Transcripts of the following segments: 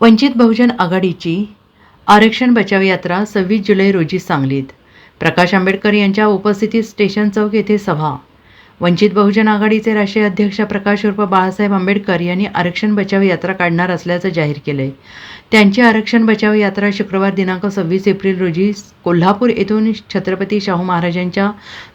वंचित बहुजन आघाडीची आरक्षण बचाव यात्रा सव्वीस जुलै रोजी सांगलीत. प्रकाश आंबेडकर यांच्या उपस्थितीत स्टेशन चौक येथे सभा वंचित बहुजन आघाडीचे राष्ट्रीय अध्यक्ष प्रकाश उर्फ बाळासाहेब आंबेडकर यांनी आरक्षण बचाव यात्रा काढणार असल्याचं जाहीर केलंय. त्यांची आरक्षण बचाव यात्रा शुक्रवार दिनांक सव्वीस एप्रिल रोजी कोल्हापूर येथून छत्रपती शाहू महाराजांच्या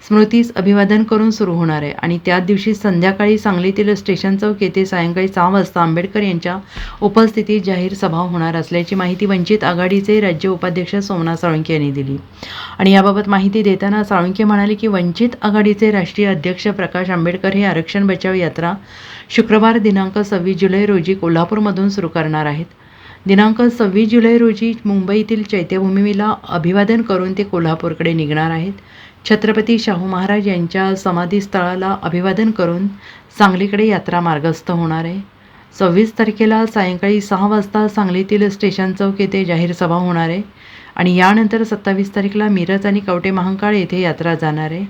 स्मृतीस अभिवादन करून सुरू होणार आहे आणि त्याच दिवशी संध्याकाळी सांगलीतील स्टेशन चौक येथे सायंकाळी सहा वाजता आंबेडकर यांच्या उपस्थितीत जाहीर सभा होणार असल्याची माहिती वंचित आघाडीचे राज्य उपाध्यक्ष सोमनाथ साळुंके यांनी दिली. आणि याबाबत माहिती देताना साळुंके म्हणाले की वंचित आघाडीचे राष्ट्रीय अध्यक्ष प्रकाश आंबेडकर हे आरक्षण बचाव यात्रा शुक्रवार दिनांक सव्वीस जुलै रोजी कोल्हापूरमधून सुरू करणार आहेत. दिनांक सव्वीस जुलै रोजी मुंबईतील चैत्यभूमीला अभिवादन करून ते कोल्हापूरकडे निघणार आहेत. छत्रपती शाहू महाराज यांच्या समाधीस्थळाला अभिवादन करून सांगलीकडे यात्रा मार्गस्थ होणार आहे. सव्वीस तारखेला सायंकाळी सहा वाजता सांगलीतील स्टेशन चौक येथे जाहीर सभा होणार आहे. आणि यानंतर सत्तावीस तारखेला मिरज आणि कवटे महांकाळ येथे यात्रा जाणार आहे.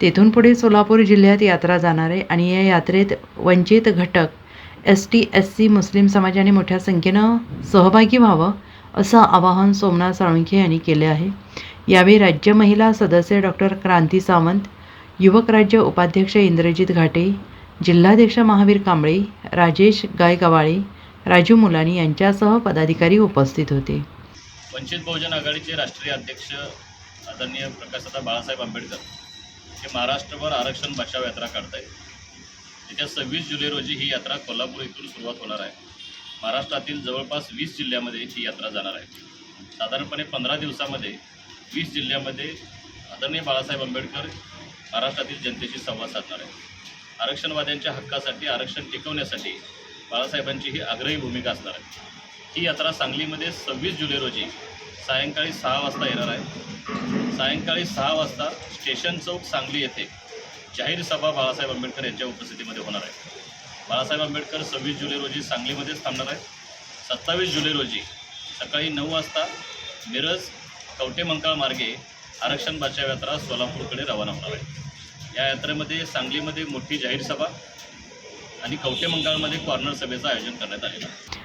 तेथून पुढे सोलापूर जिल्ह्यात यात्रा जाणार आहे आणि या यात्रेत वंचित घटक एस टी एस सी मुस्लिम समाजाने मोठ्या संख्येनं सहभागी व्हावं असं आवाहन सोमनाथ साळुंखे यांनी केले आहे. यावेळी राज्य महिला सदस्य डॉक्टर क्रांती सावंत युवक राज्य उपाध्यक्ष इंद्रजित घाटे जिल्हाध्यक्ष महावीर कांबळे राजेश गायगवाळे राजू मुलानी यांच्यासह पदाधिकारी उपस्थित होते. वंचित बहुजन आघाडीचे राष्ट्रीय अध्यक्ष आदरणीय प्रकाशदादा बाळासाहेब आंबेडकर हे महाराष्ट्रभर आरक्षण बचाव यात्रा काढत आहेत येत्या सव्वीस जुलै रोजी ही यात्रा कोल्हापूर इथून सुरुवात होणार आहे. महाराष्ट्रातील जवळपास वीस जिल्ह्यामध्ये ही यात्रा जाणार आहे. साधारणपणे पंधरा दिवसामध्ये वीस जिल्ह्यामध्ये आदरणीय बाळासाहेब आंबेडकर महाराष्ट्रातील जनतेशी संवाद साधणार आहे आरक्षणवाद्यांच्या हक्कासाठी आरक्षण टिकवण्यासाठी बाळासाहेबांची ही आग्रही भूमिका असणार आहे. ही यात्रा सांगलीमध्ये सव्वीस जुलै रोजी सायंकाळी सहा वाजता येणार आहे. सायंकाळी सहा वाजता स्टेशन चौक सांगली येथे जाहीर सभा बाळासाहेब आंबेडकर यांच्या उपस्थितीमध्ये होणार आहे. बाळासाहेब आंबेडकर सव्वीस जुलै रोजी सांगलीमध्येच थांबणार आहे सत्तावीस जुलै रोजी सकाळी नऊ वाजता मिरज कवटेमंकाळ मार्गे आरक्षण बचाव यात्रा सोलापूरकडे रवाना होणार आहे. या यात्रेमध्ये सांगलीमध्ये मोठी जाहीर सभा आणि कवटेमंकाळमध्ये कॉर्नर सभेचं आयोजन करण्यात आलेलं आहे.